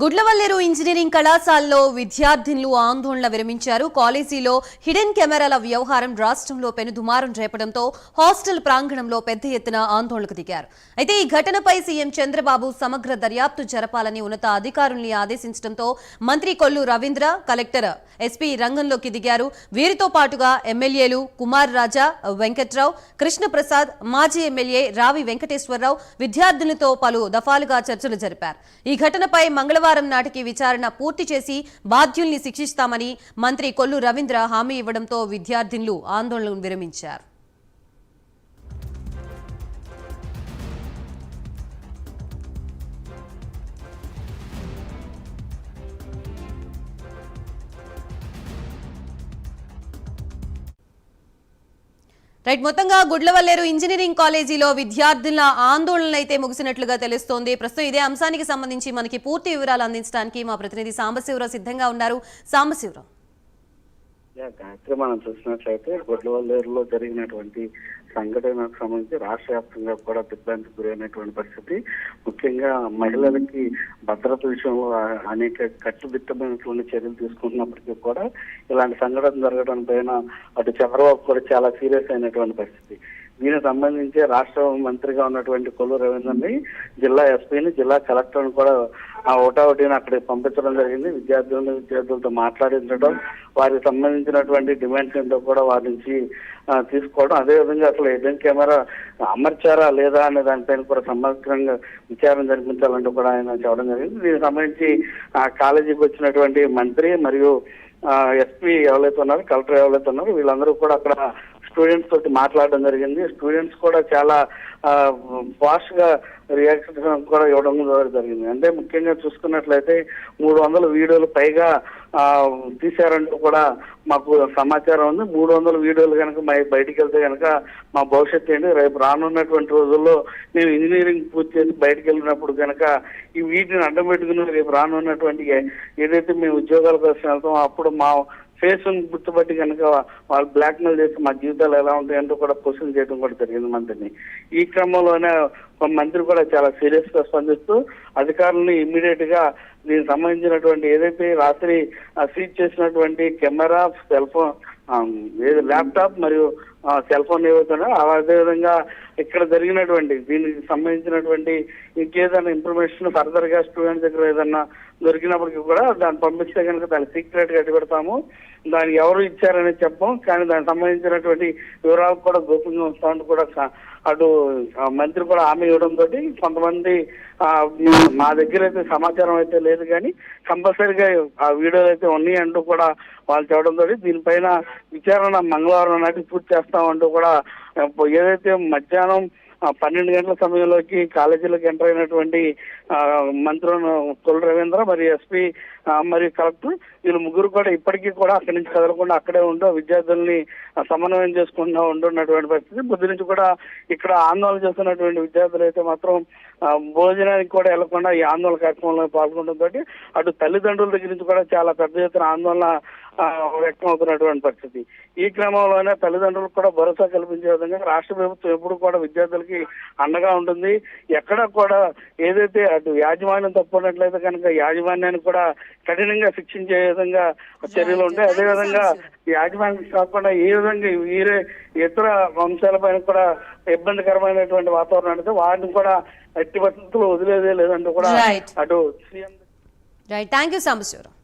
Gudlavalleru engineering కళాశాలలో విద్యార్థినులు ఆందోళన విరమించారు. కాలేజీలో హిడెన్ కెమెరాల వ్యవహారం రాష్ట్రంలో పెనుదుమారం రేపడంతో హాస్టల్ ప్రాంగణంలో పెద్ద ఎత్తున ఆందోళనకు దిగారు. అయితే ఈ ఘటనపై సీఎం చంద్రబాబు సమగ్ర దర్యాప్తు జరపాలని ఉన్నత అధికారుల్ని ఆదేశించడంతో మంత్రి కొల్లు రవీంద్ర కలెక్టర్ ఎస్పీ రంగంలోకి దిగారు. వీరితో పాటుగా ఎమ్మెల్యేలు కుమార్ రాజా వెంకట్రావు కృష్ణప్రసాద్ మాజీ ఎమ్మెల్యే రావి వెంకటేశ్వరరావు విద్యార్థులతో పలు దఫాలుగా చర్చలు జరిపారు. ఈ ఘటనపై మంగళవారం నాటికి విచారణ పూర్తి చేసి బాధ్యుల్ని శిక్షిస్తామని మంత్రి కొల్లు రవీంద్ర హామీ ఇవ్వడంతో విద్యార్థినులు ఆందోళనలు విరమించారు. రైట్ మొత్తంగా గుడ్లవల్లేరు ఇంజనీరింగ్ కాలేజీలో విద్యార్థుల ఆందోళన అయితే ముగిసినట్లుగా తెలుస్తోంది. ప్రస్తుతం ఇదే అంశానికి సంబంధించి మనకి పూర్తి వివరాలు అందించడానికి మా ప్రతినిధి సాంబశివరావు సిద్ధంగా ఉన్నారు. సాంబశివరావు. గాయత్రి మనం చూసినట్లయితే గుడ్లవల్లేరులో జరిగినటువంటి సంఘటనకు సంబంధించి రాష్ట్ర వ్యాప్తంగా కూడా దిగ్భ్రాంతికి గురైనటువంటి పరిస్థితి. ముఖ్యంగా మహిళలకి భద్రత విషయంలో అనేక కట్టుదిట్టమైనటువంటి చర్యలు తీసుకుంటున్నప్పటికీ కూడా ఇలాంటి సంఘటన జరగడం పైన అటు చంద్రబాబు కూడా చాలా సీరియస్ అయినటువంటి పరిస్థితి. దీనికి సంబంధించి రాష్ట్ర మంత్రిగా ఉన్నటువంటి కొల్లు రవీంద్రని జిల్లా ఎస్పీని జిల్లా కలెక్టర్ని కూడా ఆ ఒకటిని అక్కడికి పంపించడం జరిగింది. విద్యార్థులను విద్యార్థులతో మాట్లాడించడం వారికి సంబంధించినటువంటి డిమాండ్స్ ఏంటో కూడా వారి నుంచి తీసుకోవడం. అదేవిధంగా అసలు ఏజెంట్ కెమెరా అమర్చారా లేదా అనే దానిపైన కూడా సమగ్రంగా విచారణ జరిపించాలంటూ కూడా ఆయన చెప్పడం జరిగింది. దీనికి సంబంధించి ఆ కాలేజీకి వచ్చినటువంటి మంత్రి మరియు ఎస్పీ ఎవరైతే ఉన్నారో కలెక్టర్ ఎవరైతే ఉన్నారో వీళ్ళందరూ కూడా అక్కడ స్టూడెంట్స్ తోటి మాట్లాడడం జరిగింది. స్టూడెంట్స్ కూడా చాలా ఫాస్ట్గా రియాక్షన్ కూడా ఇవ్వడం జరిగింది. అంటే ముఖ్యంగా చూసుకున్నట్లయితే మూడు వందల వీడియోలు పైగా తీశారంటూ కూడా మాకు సమాచారం ఉంది. మూడు వందల వీడియోలు కనుక మా బయటికి వెళ్తే కనుక మా భవిష్యత్తు ఏంటి? రేపు రానున్నటువంటి రోజుల్లో మేము ఇంజనీరింగ్ పూర్తి చేసి బయటికి వెళ్ళినప్పుడు కనుక ఈ వీటిని అడ్డం పెట్టుకుని రేపు రానున్నటువంటి ఏదైతే మేము ఉద్యోగాల కోసం వెళ్తామో అప్పుడు మా ఫేస్ గుర్తుపట్టి కనుక వాళ్ళు బ్లాక్ మెయిల్ చేసి మా జీవితాలు ఎలా ఉంటాయంటూ కూడా క్వశ్చన్ చేయడం కూడా జరిగింది మంత్రిని ఈ క్రమంలోనే ఒక మంత్రి కూడా చాలా సీరియస్గా స్పందిస్తూ అధికారులను ఇమ్మీడియట్గా దీనికి సంబంధించినటువంటి ఏదైతే రాత్రి సీజ్ చేసినటువంటి కెమెరా సెల్ ఫోన్ ల్యాప్టాప్ మరియు సెల్ ఫోన్ ఏవైతే అదే అదేవిధంగా ఇక్కడ జరిగినటువంటి దీనికి సంబంధించినటువంటి ఇంకేదైనా ఇన్ఫర్మేషన్ ఫర్దర్గా స్టూడెంట్ దగ్గర ఏదన్నా దొరికినప్పటికీ కూడా దాన్ని పంపిస్తే కనుక దాన్ని సీక్రెట్గా పెడతాము దాన్ని ఎవరు ఇచ్చారని చెప్పం కానీ దానికి సంబంధించినటువంటి వివరాలు కూడా గోప్యంగా ఉంచామని కూడా అటు మంత్రి కూడా హామీ ఇవ్వడం తోటి కొంతమంది మా దగ్గర అయితే సమాచారం అయితే లేదు కానీ కంపల్సరీగా ఆ వీడియోలు అయితే ఉన్నాయి అంటూ కూడా వాళ్ళు చెప్పడం తోటి దీనిపైన విచారణ మంగళవారం నాటికి పూర్తి చేస్తామంటూ కూడా ఏదైతే మధ్యాహ్నం పన్నెండు గంటల సమయంలోకి కాలేజీలోకి ఎంటర్ అయినటువంటి మంత్రులను తొలి రవీంద్ర మరియు ఎస్పీ మరియు కలెక్టర్ వీళ్ళు ముగ్గురు కూడా ఇప్పటికీ కూడా అక్కడి నుంచి కదలకుండా అక్కడే ఉంటూ విద్యార్థుల్ని సమన్వయం చేసుకుంటూ ఉంటున్నటువంటి పరిస్థితి. బుద్ధి నుంచి కూడా ఇక్కడ ఆందోళన చేస్తున్నటువంటి విద్యార్థులు అయితే మాత్రం భోజనానికి కూడా వెళ్ళకుండా ఈ ఆందోళన కార్యక్రమంలో పాల్గొనడంతో అటు తల్లిదండ్రుల దగ్గర నుంచి కూడా చాలా పెద్ద ఎత్తున ఆందోళన ఆ, వ్యక్తం అవుతున్నటువంటి పరిస్థితి. ఈ క్రమంలోనే తల్లిదండ్రులకు కూడా భరోసా కల్పించే విధంగా రాష్ట్ర ప్రభుత్వం ఎప్పుడు కూడా విద్యార్థులకి అండగా ఉంటుంది. ఎక్కడ కూడా ఏదైతే అటు యాజమాన్యం తప్పున్నట్లయితే కనుక యాజమాన్యాన్ని కూడా కఠినంగా శిక్షించే విధంగా చర్యలు ఉంటాయి. అదేవిధంగా యాజమాన్యం కాకుండా ఏ విధంగా వీరే ఇతర అంశాలపైన కూడా ఇబ్బందికరమైనటువంటి వాతావరణం అంటే వాటిని కూడా ఎట్టి పరిస్థితుల్లో వదిలేదే లేదంటూ కూడా. అటు రైట్ థ్యాంక్ యూ సాంబశివరావు